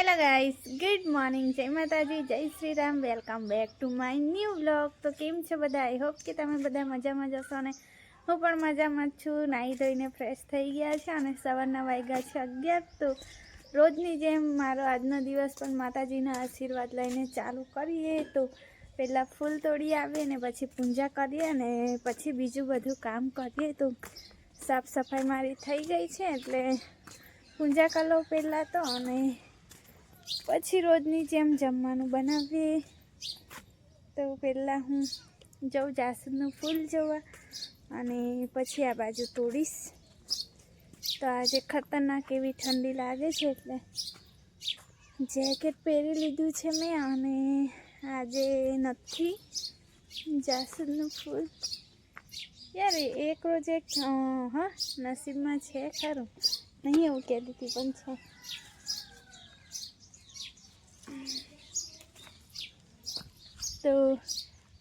Hello guys good morning Jai Mataji, Jai Shri Ram welcome back to my new blog તો કેમ છે બધા? I hope કે તમે બધા મજામાં જશો ને હું પણ મજામાં જ છું. નાહી ધોઈને ફ્રેશ થઈ ગયા છે અને સવારના વાગ્યા છે અગિયાર. તો રોજની જેમ મારો આજનો દિવસ પણ માતાજીના આશીર્વાદ લઈને ચાલુ કરીએ. તો પહેલાં ફૂલ તોડી આવીએ ને પછી પૂજા કરીએ અને પછી બીજું બધું કામ કરીએ. તો સાફ સફાઈ મારી થઈ ગઈ છે એટલે પૂજા કરો પહેલાં તો અને પછી રોજની જેમ જમવાનું બનાવીએ. તો પહેલાં હું જઉં જાસૂદનું ફૂલ જોવા અને પછી આ બાજુ તોડીશ. તો આજે ખતરનાક એવી ઠંડી લાગે છે એટલે જેકેટ પહેરી લીધું છે મેં અને આજે નથી જાસૂદનું ફૂલ. યાર એક રોજ એક હા, નસીબમાં છે ખરું. નહીં એવું કહેતી હતી, પણ છે. તો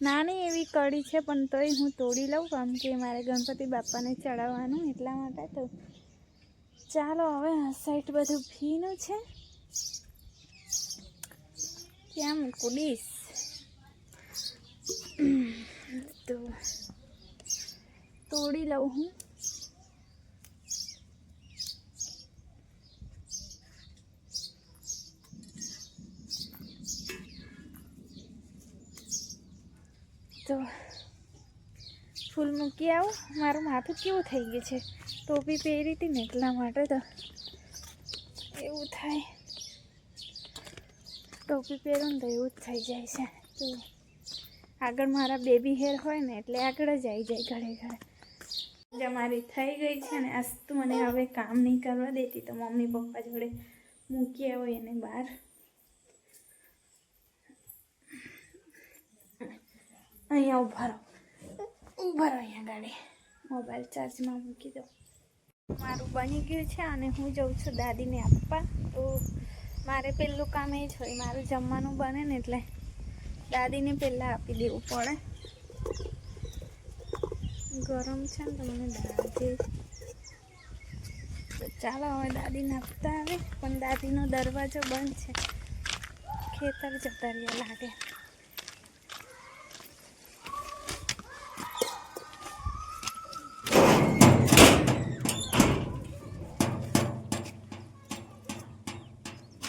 નાની એવી કડી છે, પણ તોય હું તોડી લઉં કામ કે મારે ગણપતિ બાપાને ચડાવવાનું એટલા માટે. તો ચાલો, હવે આ સાઈડ બધું ભીનું છે. ત્યાં મૂકું? તો તોડી લઉં હું. તો ફૂલ મૂકી આવું? મારું માથું કેવું થઈ ગયું છે? ટોપી પહેરી હતી ને એટલા માટે તો એવું થાય. ટોપી પહેરો ને તો એવું જ થઈ જાય છે. તો આગળ મારા બેબી હેર હોય ને એટલે આગળ જ આવી જાય ઘરે ઘરે. મારી થઈ ગઈ છે ને. આજ મને હવે કામ નહીં કરવા દેતી તો મમ્મી પપ્પા જોડે મૂકી આવો એને બહાર. અહીંયા ઊભા રહો. ઊભા રહો અહીંયા ગાડી. મોબાઈલ ચાર્જમાં મૂકી દો. મારું બની ગયું છે અને હું જઉં છું દાદીને આપવા. તો મારે પહેલું કામ એ જ હોય, મારું જમવાનું બને ને એટલે દાદીને પહેલાં આપી દેવું પડે. ગરમ છે ને તો મને દાદી ચાલો હવે દાદી નાખતા આવે પણ દાદીનો દરવાજો બંધ છે. ખેતર જતા રહ્યા લાગે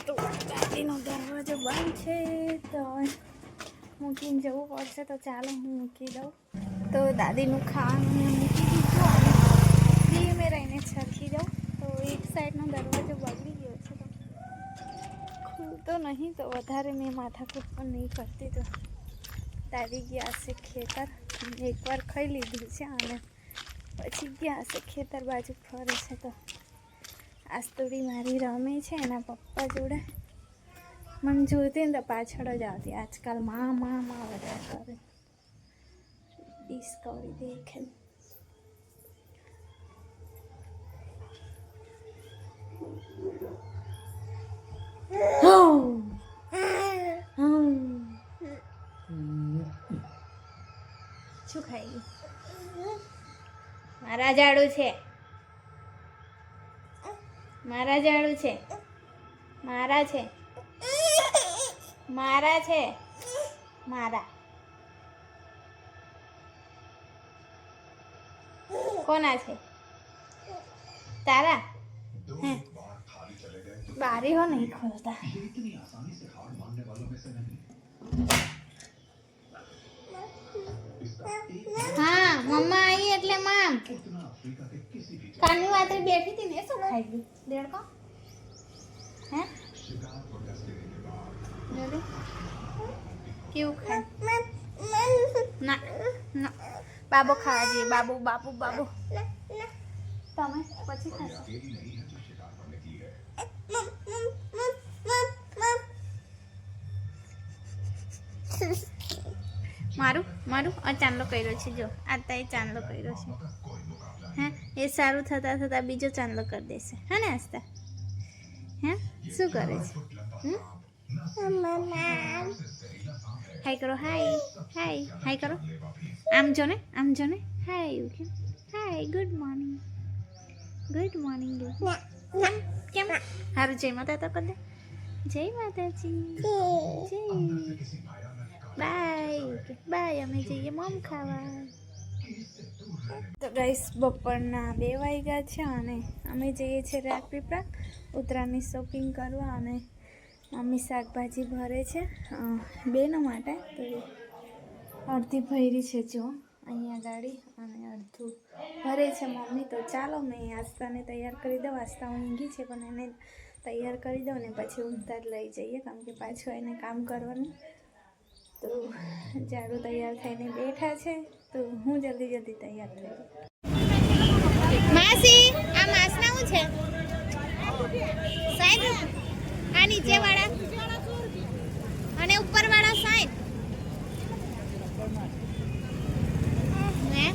તો ગાડીનો દરવાજો બંધ છે તો મૂકીને જવું પડશે તો ચાલો હું મૂકી દઉં. તો દાદીનું ખાવાનું મેં મૂકી દીધું અને ધીમે રહીને છરખી દઉં તો એક સાઈડનો દરવાજો બગડી ગયો છે તો ખુલતો નહીં તો વધારે મેં માથાકૂટ પણ નહીં કરતી તો દાદી ગયા છે ખેતર. એકવાર ખાઈ લીધું છે અને પછી ગયા છે ખેતર બાજુ ફરે છે તો આજ થોડી મારી રમે છે એના પપ્પા જોડે. મને જોઈતી ને તો પાછળ જ આવતી. આજકાલમાં માં માં વધારે કરે. ડિસ્કવરી દેખે શું ખાઈ? મારા જાડું છે. મારા જાડું છે. મારા છે. મારા છે. મારા. કોના છે? તારા? બારી હો નહીં ખોલતા. હા, મમ્મા આવી એટલે મામ. કાલની રાત્રે બેઠી હતી ને શું ખાઈ ગયું? દેડકો? હે? જોડે કેવું ખાય? ના ના. બાબો ખાવા જઈએ. બાબુ બાબુ તમે પછી ખાશો. મારું મારું? આ ચાંદલો કર્યો છે, જો. આ એ ચાંદલો કર્યો છે. હે? એ સારું થતાં થતાં બીજો ચાંદલો કરી દેશે. હે ને આસ્તા હે? શું કરે છે? હમ? હાય કરો હાય હાય હાય કરો આમ જો ને આમ જો ને hi okay hi good morning good morning કેમ હારું જય માતા તો કરી જય માતાજી જય બાય બાય અમે જઈએ મમ ખાવા તો ગાઈસ બપોરના બે વાગ્યા છે અને અમે જઈએ છીએ રાજપીપળા ઉત્તરાયણની શોપિંગ કરવા અને મમ્મી શાકભાજી ભરે છે. બેનો માટે. તો અડધી ભરી છે જો, અહીંયા ગાડી અને અડધું ભરે છે મમ્મી. તો ચાલો મેં આસ્તાને તૈયાર કરી દઉં. આસ્તા ઊંઘી છે, પણ એને તૈયાર કરી દઉં ને પછી ઊંઘતા જ લઈ જઈએ, કારણ કે પાછું એને કામ કરવાનું. તો ઝાડુ તૈયાર થઈને બેઠા છે. તો હું જલ્દી જલ્દી તૈયાર થઈ માસી, આ માસના શું છે? સાહેબ આ નીચે વાળા. અને ઉપર વાળા સાહેબ હે?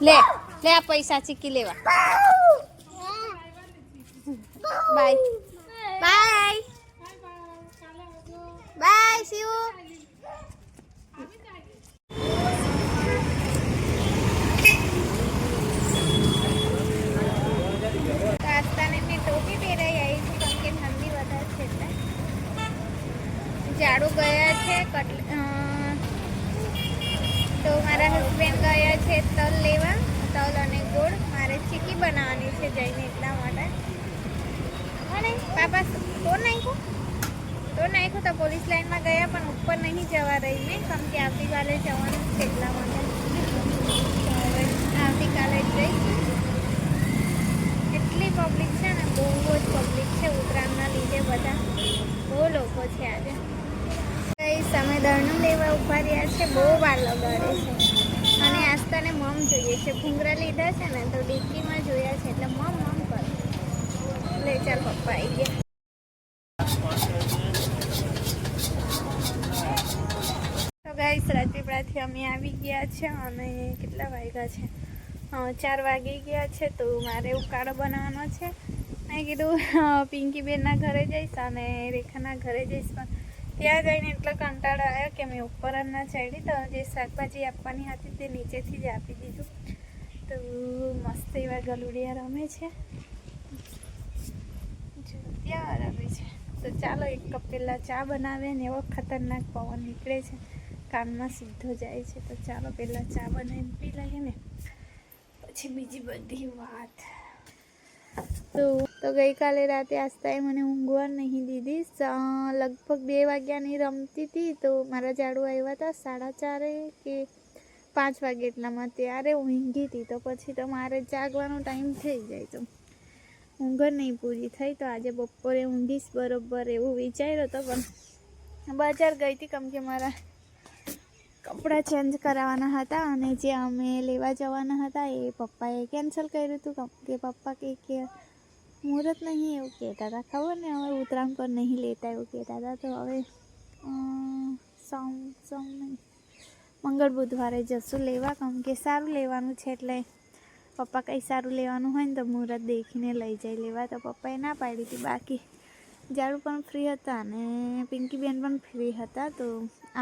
લે લે આ પૈસા ચીકી લેવા બાય બાય બાય શિવ આસ્તાને મેં ટોપી પહેરાઈ આવી છું કારણ કે ઠંડી વધારે છે એટલે ઝાડુ ગયા છે કટલ અ, તો મારા હસબન્ડ ગયા છે તલ લેવા તલ અને ગોળ મારે ચીકી બનાવવાની છે જઈને એટલા માટે અને પાપા તો નાખ્યું તો નાખ્યું તો પોલીસ લાઈનમાં ગયા પણ ઉપર નહીં જવા રહી કેમ કે આવતીકાલે જવાનું છે એટલા માટે. આવતીકાલે જ જઈશ. એટલી પબ્લિક છે ને, બહુ જ પબ્લિક છે ઉત્તરાયણના લીધે બધા. બહુ લોકો છે આજે. સમય દળનું લેવા ઊભા રહ્યા છે, બહુ વાર લગાડે છે. અને આસ્તાને મમ જોઈએ છે. ભૂંગરા લીધા છે ને, તો ડીકીમાં જોયા છે. એટલે મમ મમ કરે. લે ચાલ પપ્પા આવી ગયા તો ગાઈસ રાજપીપળાથી અમે આવી ગયા છે અને કેટલા વાગ્યા છે? ચાર વાગી ગયા છે, તો મારે ઉકાળો બનાવવાનો છે. મેં કીધું પિંકીબેનના ઘરે જઈશ અને રેખાના ઘરે જઈશ, પણ ત્યાં જઈને એટલો કંટાળો આવ્યો કે મેં ઉપર જ ના ચડી તો જે શાકભાજી આપવાની હતી તે નીચેથી જ આપી દીધું. તો મસ્ત એવા ગલુડિયા રમે છે. ત્યાં રમે છે. તો ચાલો, એક કપ પહેલાં ચા બનાવે ને એવો ખતરનાક પવન નીકળે છે. કાનમાં સીધો જાય છે. તો ચાલો પહેલાં ચા બનાવીને પી લઈએ ને. પછી બીજી બધી વાત. તો તો ગઈકાલે રાતે આસ્તાએ મને ઊંઘવા નહીં દીધી. લગભગ બે વાગ્યાની રમતી હતી. તો મારા ઝાડુ આવ્યા હતા સાડા ચારે કે પાંચ વાગે એટલામાં. ત્યારે ઊંઘી હતી. તો પછી તો મારે જાગવાનો ટાઈમ થઈ જાય. તો ઊંઘ નહીં પૂરી થઈ. તો આજે બપોરે ઊંઘીશ બરોબર એવું વિચાર્યો હતો પણ બજાર ગઈ હતી કેમ કે મારા કપડાં ચેન્જ કરાવવાના હતા અને જે અમે લેવા જવાના હતા એ પપ્પાએ કેન્સલ કર્યું હતું. કે પપ્પા કે કે મુહૂર્ત નહીં એવું કહેતા હતા. ખબર ને, હવે ઉત્તરાયણ પર નહીં લેતા એવું કહેતા હતા. તો હવે સોમ સોમ મંગળ બુધવારે જશું લેવા. કેમ કે સારું લેવાનું છે એટલે પપ્પા કંઈ સારું લેવાનું હોય ને તો મુહૂર્ત દેખીને લઈ જાય. લેવા તો પપ્પાએ ના પાડી હતી. બાકી ઝાડુ પણ ફ્રી હતા અને પિંકીબેન પણ ફ્રી હતા, તો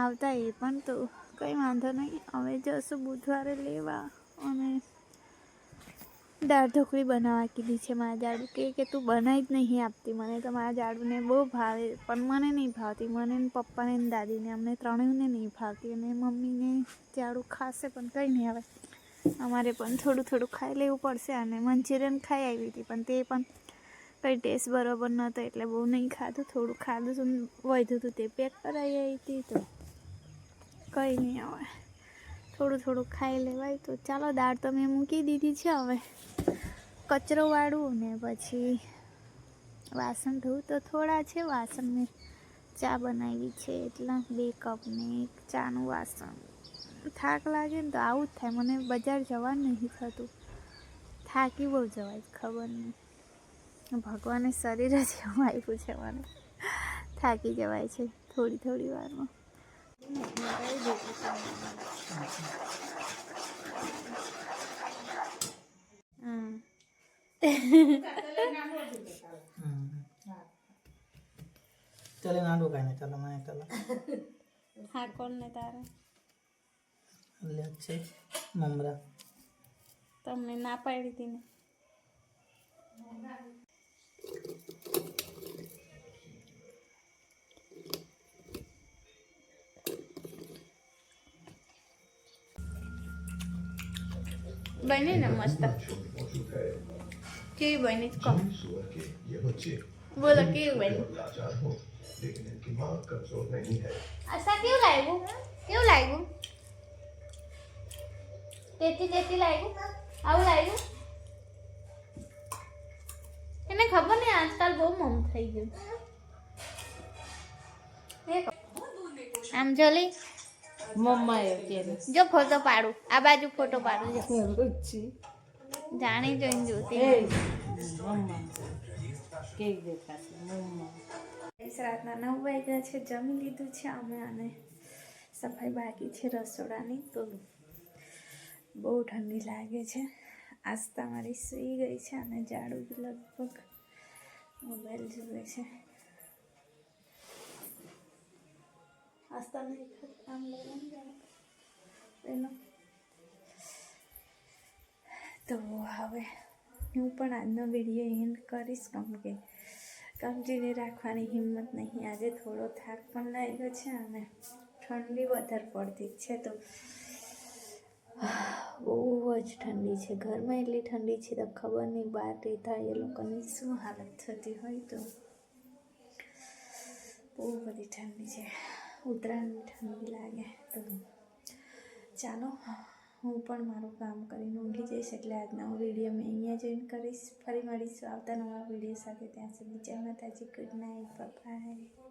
આવતા એ પણ, તો કંઈ વાંધો નહીં. હવે જશું બુધવારે લેવા અને દાળ ઢોકળી બનાવવા કીધી છે મારા જાડુ. કે કે તું બનાવી જ નહીં આપતી, મને તો મારા જાડુને બહુ ભાવે, પણ મને નહીં ભાવતી. મને પપ્પાને ને દાદીને, અમને ત્રણેયને નહીં ભાવતી. અને મમ્મીને જાડુ ખાશે પણ કંઈ નહીં આવે અમારે પણ થોડું થોડું ખાઈ લેવું પડશે અને મંચુરિયન ખાઈ આવી હતી, પણ તે પણ કંઈ ટેસ્ટ બરોબર નહોતો એટલે બહુ નહીં ખાધું. થોડું ખાધું હતું વધ્યું હતું. તે પેક કરાવી આવી હતી તો કંઈ નહીં હવે. થોડું થોડું ખાઈ લેવાય તો ચાલો, દાળ તો મેં મૂકી દીધી છે હવે. કચરો વાળું ને પછી વાસણ ધોવું તો થોડા છે. વાસણ મેં ચા બનાવી છે એટલા બે કપને એક ચાનું વાસણ. થાક લાગે ને તો આવું જ થાય. મને બજાર જવા નહીં થતું. થાકી બહુ જવાય, ખબર નહીં. ભગવાને શરીર જ એવું આપ્યું છે મને. થાકી જવાય છે થોડી થોડી વારમાં. ચલે નાડું કાંઈ નહીં ચલો મને ચલો. હા કોણ ને તારે. લે છે મમરા. તમને ના પાડી હતી ને. બની ને મસ્ત કેવી બની કહો બોલો કેવી બની આશા કેવું લાગ્યું કેવું લાગ્યું તેતી તેતી લાગ્યું આવું લાગ્યું એને ખબર નહીં આજકાલ બહુ મમ થઈ ગયું આમ જોલી? મમ્મા જો ફોટો પાડું. આ બાજુ ફોટો પાડું જો. જાણી જોઈને જોતી મમ્મા. કેવી દેખાશે મમ્મા. રાતના નવ વાગ્યા છે જમી લીધું છે અમે અને સફાઈ બાકી છે રસોડાની તો બહુ ઠંડી લાગે છે. આસ્તા મારી સૂઈ ગઈ છે અને ઝાડુ બી લગભગ મોબાઈલ જુએ છે આસ્તાને આમ લેવાનું એનો તો હવે હું પણ આજનો વીડિયો એન્ડ કરીશ કેમ કે કમજીને રાખવાની હિંમત નહીં આજે થોડો થાક પણ લાગ્યો છે અને ઠંડી વધારે પડતી છે તો બહુ જ ઠંડી છે. ઘરમાં એટલી ઠંડી છે તો ખબર નહીં બહાર રહેતા એ લોકોની શું હાલત થતી હોય તો. બહુ બધી ઠંડી છે. ઉત્તરાયણની ઠંડી લાગે તો. ચાલો, હું પણ મારું કામ કરીને ઊંઘી જઈશ એટલે આજના હું વીડિયો મેં અહીંયા જોઈન કરીશ. ફરી મળીશું આવતા નવા વીડિયો સાથે. ત્યાં સુધી જય માતાજી ગુડ નાઇટ બાય